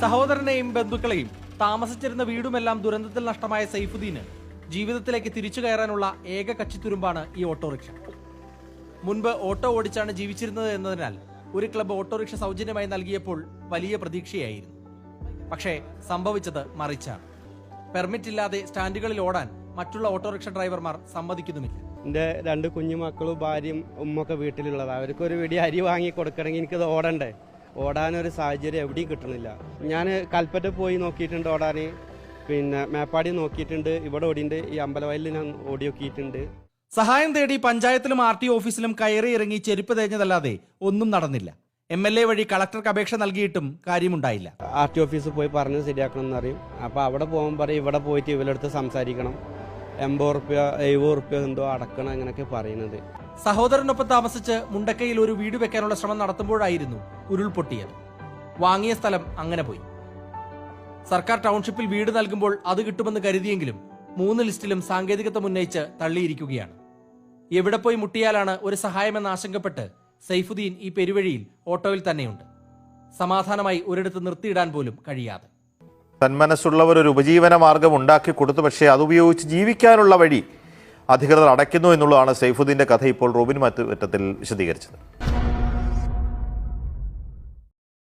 സഹോദരനെയും ബന്ധുക്കളെയും താമസിച്ചിരുന്ന വീടുമെല്ലാം ദുരന്തത്തിൽ നഷ്ടമായ സൈഫുദ്ദീന് ജീവിതത്തിലേക്ക് തിരിച്ചു കയറാനുള്ള ഏക കച്ചിത്തുരുമ്പാണ് ഈ ഓട്ടോറിക്ഷ. മുൻപ് ഓട്ടോ ഓടിച്ചാണ് ജീവിച്ചിരുന്നത് എന്നതിനാൽ ഒരു ക്ലബ്ബ് ഓട്ടോറിക്ഷ സൗജന്യമായി നൽകിയപ്പോൾ വലിയ പ്രതീക്ഷയായിരുന്നു. പക്ഷേ സംഭവിച്ചത് മറിച്ചാണ്. പെർമിറ്റ് ഇല്ലാതെ സ്റ്റാൻഡുകളിൽ ഓടാൻ മറ്റുള്ള ഓട്ടോറിക്ഷ ഡ്രൈവർമാർ സമ്മതിക്കുന്നുമില്ല. എന്റെ രണ്ട് കുഞ്ഞുമക്കളും ഭാര്യയും ഉമ്മൊക്കെ വീട്ടിലുള്ളതാണ്. അവർക്കൊരു വെടി അരി വാങ്ങി കൊടുക്കണമെങ്കിൽ എനിക്കത് ഓടണ്ടേ? ഓടാനൊരു സാഹചര്യം എവിടെയും കിട്ടണില്ല. ഞാൻ കൽപ്പറ്റ പോയി നോക്കിയിട്ടുണ്ട് ഓടാൻ പിന്നെ മേപ്പാടി നോക്കിയിട്ടുണ്ട്. ഇവിടെ ഓടിയിട്ടുണ്ട് ഈ അമ്പലവയലിൽ ഞാൻ ഓടി നോക്കിയിട്ടുണ്ട് സഹായം തേടി പഞ്ചായത്തിലും ആർ ടി ഓഫീസിലും കയറി ഇറങ്ങി ചെരുപ്പ് തേഞ്ഞതല്ലാതെ ഒന്നും നടന്നില്ല. എം എൽ എ വഴി കളക്ടർക്ക് അപേക്ഷ നൽകിയിട്ടും കാര്യമുണ്ടായില്ല. ആർ ടി ഓഫീസിൽ പോയി പറഞ്ഞ് ശരിയാക്കണം എന്നറിയും അപ്പോൾ അവിടെ പോകുമ്പോൾ പറയും ഇവിടെ പോയിട്ട് ഇവരടുത്ത് സംസാരിക്കണം. എൺപത് റുപ്യ എഴുപത് റുപ്യ എന്തോ അടക്കണം അങ്ങനെയൊക്കെ പറയുന്നത്. സഹോദരനൊപ്പം താമസിച്ച് മുണ്ടക്കയിൽ ഒരു വീട് വെക്കാനുള്ള ശ്രമം നടത്തുമ്പോഴായിരുന്നു ഉരുൾപൊട്ടിയത്. വാങ്ങിയ സ്ഥലം അങ്ങനെ പോയി. സർക്കാർ ടൗൺഷിപ്പിൽ വീട് നൽകുമ്പോൾ അത് കിട്ടുമെന്ന് കരുതിയെങ്കിലും മൂന്ന് ലിസ്റ്റിലും സാങ്കേതികത്വം ഉന്നയിച്ച് തള്ളിയിരിക്കുകയാണ്. എവിടെ പോയി മുട്ടിയാലാണ് ഒരു സഹായമെന്ന് ആശങ്കപ്പെട്ട് സൈഫുദ്ദീൻ ഈ പെരുവഴിയിൽ ഓട്ടോയിൽ തന്നെയുണ്ട്. സമാധാനമായി ഒരിടത്ത് നിർത്തിയിടാൻ പോലും കഴിയാതെ. തന്മനസ്സുള്ളവർ ഒരു ഉപജീവന മാർഗം ഉണ്ടാക്കി കൊടുത്തു പക്ഷേ അതുപയോഗിച്ച് ജീവിക്കാനുള്ള വഴി അധികൃതർ അടയ്ക്കുന്നു എന്നുള്ളതാണ് സൈഫുദ്ദീന്റെ കഥ ഇപ്പോൾ റോബിൻ മറ്റുറ്റത്തിൽ വിശദീകരിച്ചത്.